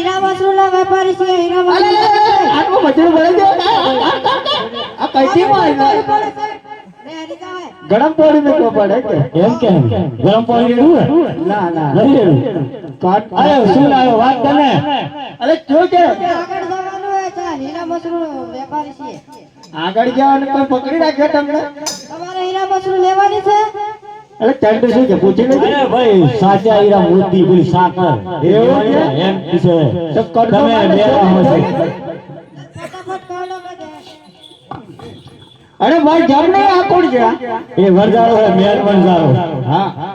હીરા વસ્ત્રોના વેપારી છે હીરા અલે, અલે, અલે, વસ્ત્રો આટલું મજૂર ભરે છે આ, આ, આ, આ કઈથી માં ગરમ પાણી મૂકવો પડે કે? એમ કે ગરમ પાણી રેડવું ના ના. નથી રેડવું કાટ- અરે શું લાવ્યો વાત તને અરે જો કે? આગળ જવાનું હોય છે હીરા વસ્ત્રો વેપારી છે આગળ જવાનું કોઈ પકડી રાખ્યો તમને. તમારે હીરા મસરૂ લેવાની છે અરે ચંડ શું છે પૂછી લે અરે ભાઈ સાચા હીરા મોતી પેલી સાકર. એવું છે? એમ છે. તો કરતો તમે મેરા બધે. અરે ભાઈ જમ નહીં આ કોણ છે? એ વરજારો છે મેર વરજારો હા. હા.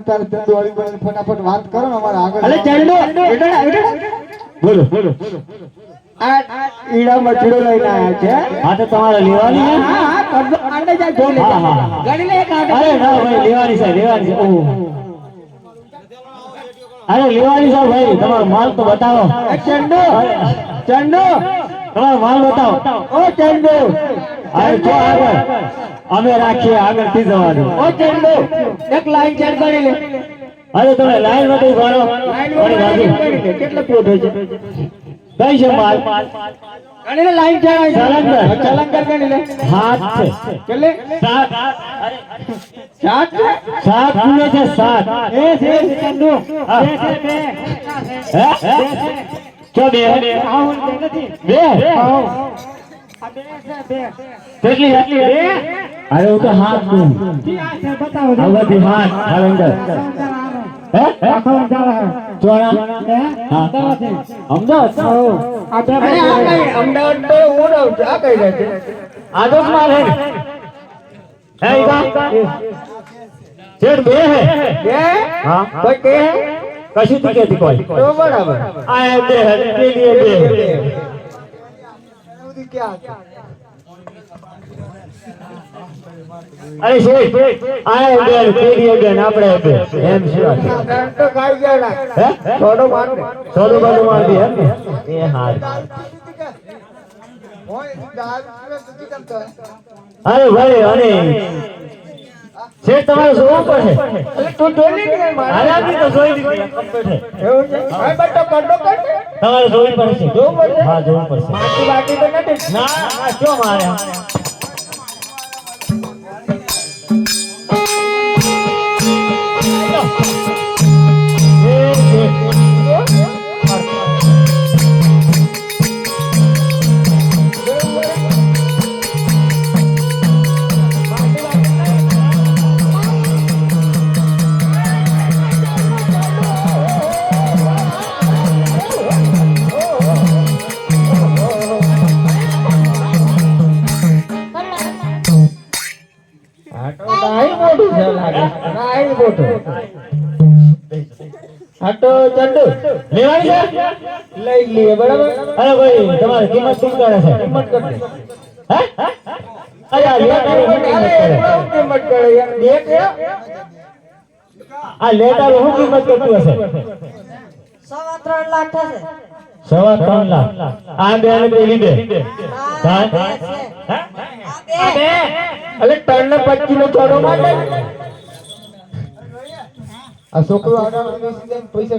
ચંદુ ફટાફટ વાત કરો ને અમારે આગળ. બોલો બોલો. આ ઈડા મચડો લઈને આયા છે હા તો તમારે લેવાની હે હા હા. કરજો આંડે જા જો લે હા, હા. ગણી લે એક આંડે અરે ના ભાઈ લેવાની છે લેવાની છે. ઓહ. અરે લેવાની છે ભાઈ. તમારો માલ તો બતાવો. ચંડો ચંડો તમારો માલ બતાવો. ઓ ચંડો અરે જો આગળ અમે રાખીએ આગળથી જવાનું. ઓ ચંડો એક લાઈન ચેક કરી લે અરે તમે લાઈનમાં કઈ ભરો લાઈન કેટલા ફૂટ હોય છે? કઈ છે માલ ગણી લે લાઈન જાય જલંધર જલંધર ચલંગર. ચલંગર ગણી લે. હાથ છે. કેટલે? સાત. સાત છે? સાત પૂરે છે સાત. એ છે ચંદુ. હા. બે છે બે. હે? ચો બે? આવું બે નથી. બે? આવું. આ બે છે બે. કેટલી કેટલી બે? અરે હું તો હાથ દઉં. જી આ છે બતાવો હવે બધી હાથ હે? ચોરા હા અમદાવાદ? તો હું રહું છું. આ કઈ રહે છે? હે શેઠ બે હે. બે? હા. કોઈ કે? કશું કેતી કોઈ. તો બરાબર. આ બે હે. લીએ બે અરે શેઠ, આય એ બે તે લીએ બે ને આપણે એમ એમ ને? એ હાર. અરે ભાઈ, અને છે તમારે જોવું પડશે. તું જોઈ લે તો જોઈ કર તમારે જોવી પડશે. જોવું પડશે? હા, જોવું પડશે. બાકી બાકી તો નથી ના, શું મારે? અરે ભાઈ તમારે કિંમત શું કરે છે. કિંમત કરજે. હે? અરે આ લેટર શું અરે કિંમત કરે. એટલો કિંમત કરે? યાર બે કે આ લેટારો શું કિંમત કરતું હશે? સવા ત્રણ લાખ થશે. સવા ત્રણ લાખ. આ બે ને પેલી બે આ બે છે. હે? બે. અલે ત્રણ ને પચીસ નો છોડો માટે? આ છોકરો આગળ બેસી જાય ને પૈસા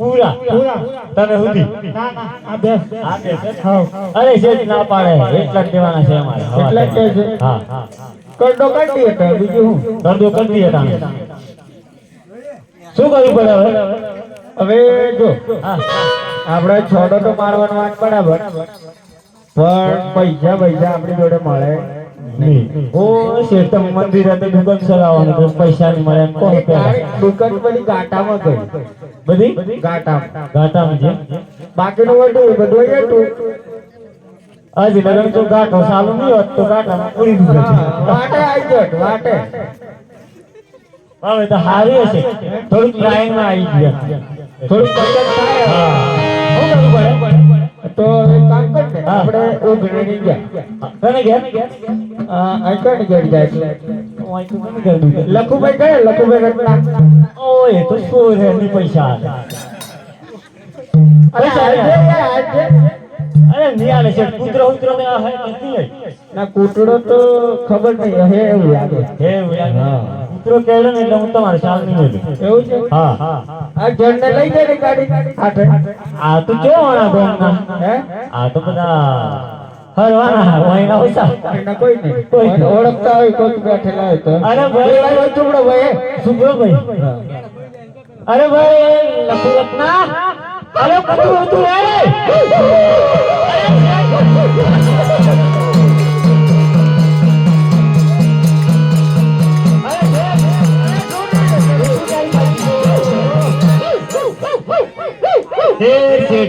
પૂરા પૂરા તમે સુધી ના આ આ? હા અરે શેઠ ના પાડે એટલા જ દેવાના છે અમારે. હવા એટલા જ છે? હા. હા કરડો કાઢી હતા બીજું શું? કરડો કાઢી હતા શું કરવું પડે હવે? હવે જો આપણે છોડો તો મારવાનો વાત બરાબર. પણ પૈસા પૈસા આપણી જોડે મળે. નહીં. ઓ શેઠ તમે મંદિર હતી દુકાન ચલાવવાનું તો પૈસા નહીં મળે કોણ તારીખ દુકાન બધી ગાટામાં ગઈ. બધી? ગાટામાં છે? બાકીનું બધું બધું એ હજી લગન તો ઘાટો ચાલુ નહીં હોત તો ઘાટામાં પૂરી દીધું વાટે આવી જત વાટે. હવે તો હારી હશે. થોડુંક લાઈન આવી ગયા. થોડું પસંદ થાય હા. શું કરવું પડે? તો એક કામ કર આપણે ઉઘરણી ગયા. તને ઘેર આ અંકણ જાય છે? ઓય તું. લખુભાઈ ગયા લખુભાઈ ઓય પૈસા. અરે અરે છે કૂતરો ઉતરો ને આ હે નથી ના કૂટડો તો ખબર નહીં હે એવું લાગે. હે એવું યાર. કૂતરો કેળે ને એટલે હું તમારે શાલ નહીં. એવું છે? હા. આ જણને લઈ જાય ને ગાડી? આ તો કેવો હે? આ તો બધા હરવાના એના કોઈ નહીં. કોઈ ઓળખતા હોય કોઈ બેઠેલા હોય તો. અરે ભાઈ. ભાઈ ભાઈ સુબ્રો ભાઈ. અરે ભાઈ લખુ રત્ના અરે હતું રે.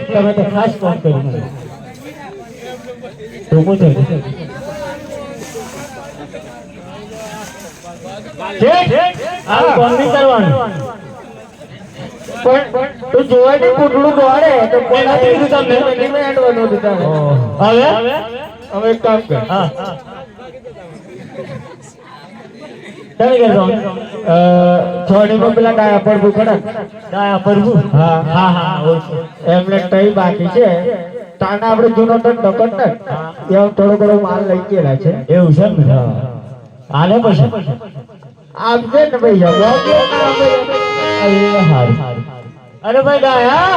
તમે તો ખાસ કામ કર્યું પણ તું જોવા નહીં કૂટડું દોડે તો મેં નથી તમને. નહીં હેડવાનું હતું તારે. હવે હવે એક કામ કર હા તમે કે એમને કઈ બાકી છે તાને આપણે જૂનો ધંધો ને ત્યાં થોડો થોડો માલ લઈ ગયેલા છે. એવું છે ને? હાલે પછી? આપજે ને ભાઈ અરે હારું. અરે ભાઈ ડાયા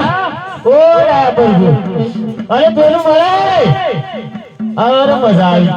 ઓ ડાયા પર અરે પેલું મળે? અરે મજા આવી.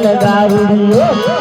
गाड़ी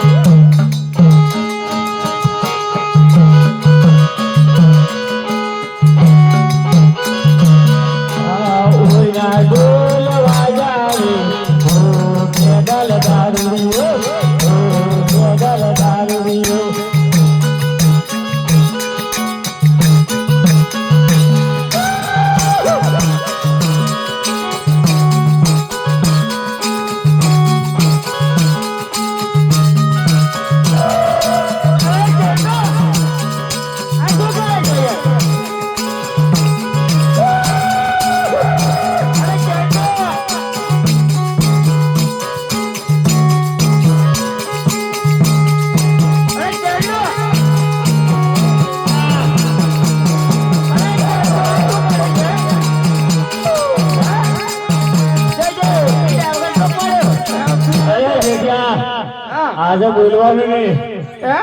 આજે બોલવાનું નહીં. હે?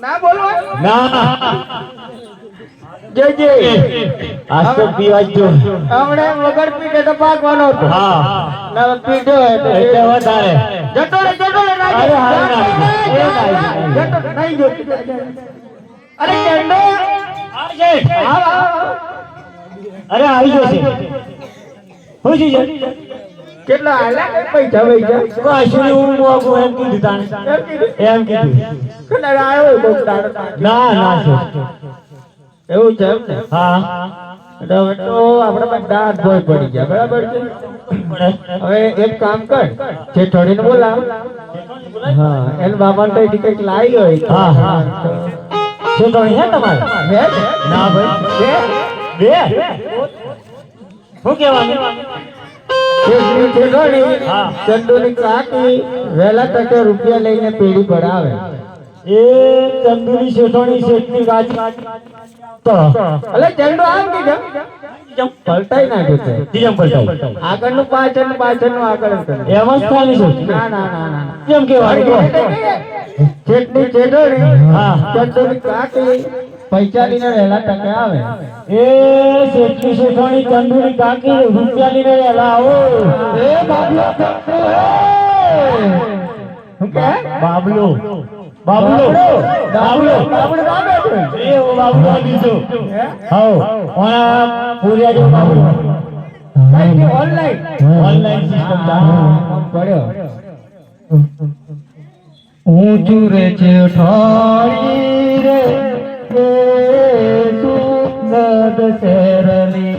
ના બોલો ના. જય આજ તો પીવાજો જ. હમણે વગર પીટે તો પાકવાનો હતો. હા. ના પીટો એટલે વધારે. જટો રે જટો રે ના અરે હાલ ના આવી. એ આવી. જતો નહીં જો અરે કેન્ડો આવજે. આવ અરે આવી જશે. શું છે? કેટલા આલ્યા? પૈસા પૈસા કશું હું મોગું એમ કીધું તાણે. એમ કીધું? કેટલા આવ્યો બહુ દાડો ના ના છે એવું છે એમ ને? હા. તો આપણે બધા હાથ ભોય પડી ગયા. બરાબર છે? હવે એક કામ કર. જે થોડીને બોલાવ. હા એને બાબા તો કંઈક લાવી હોય હા, હા. શું કહ્યું હે તમારે? હે? ના ભાઈ. બે? બે? શું કહેવાનું. ચંદુની કાકી વહેલા તકે રૂપિયા લઈને પેઢી પડાવે. એ ચંદુની શેઠોણી શેઠની તો. અલે ચંદુ આમ કીધું પલટાઈ નાખ્યું તે બીજમ પલટાઈ. આગળનું પાછળ પાછળનું આગળ એમ જ થાય છે? ના ના ના ના ના. કેમ કહેવાનું કહો? ચેટલી ચેટોડી, હા. ચંદુની કાકી પૈસા લઈને વહેલા તકે આવે. એ શેઠની શેઠોણી તંદુરી કાકી રૂપિયા લઈને વહેલા આવો. એ બાબલો? શું કહે? બાબલો. બાબુલો. બાબુલો. બાબુલો. ના બેઠો. એ ઓ બાબુલો દીધો હાઉ. ઓણા પૂર્યા જો બાબુલો. કઈ ઓનલાઈન. સિસ્ટમ હા, પડ્યો. ઊંચું રે છે ઠાળી રે. એ સુગંધ શેરની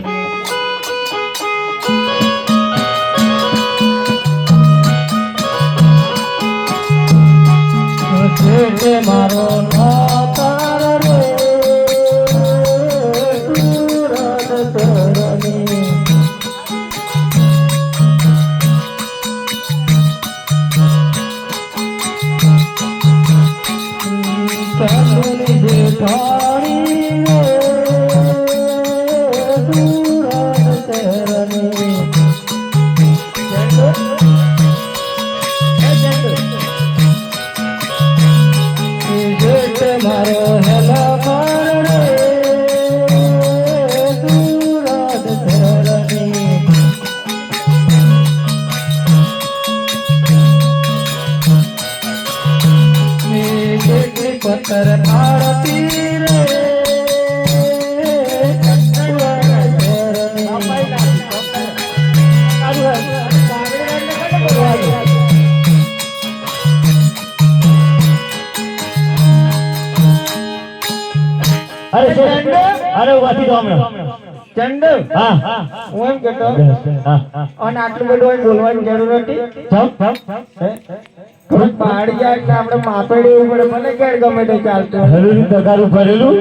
છે મારો નાતાર રે સુરત શેરની ચાંદની જેઠાણી રે અરે ચંડ અરે ઉભાથી તો હમણાં. ચંડ હા. હું એમ કેતો અને આટલું બધું બોલવાની જરૂર હતી? ચમ હે? જાય એટલે આપણે માપે લેવું પડે મને ક્યારે ગમે તે ચાલતું હલું તગારું ભરેલું?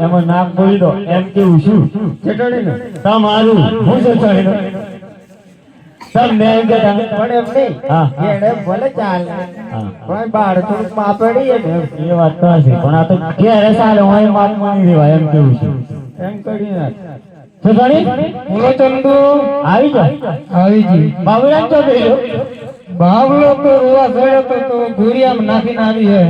એમાં નામ બોલી દો. એમ કેવું છું? ચટણીનું. તમારું હું છે ચડીનો તમ એમ એમ નહીં હા. એને ભલે ચાલે. પણ માપે એ વાત તો હશે પણ આ તો ક્યારે ચાલે હું વાત માની દેવાય એમ કેવું છું. એમ કરી નાખ તો બેલો બાવલો તો રૂવા તો તો નાખીને આવી હે.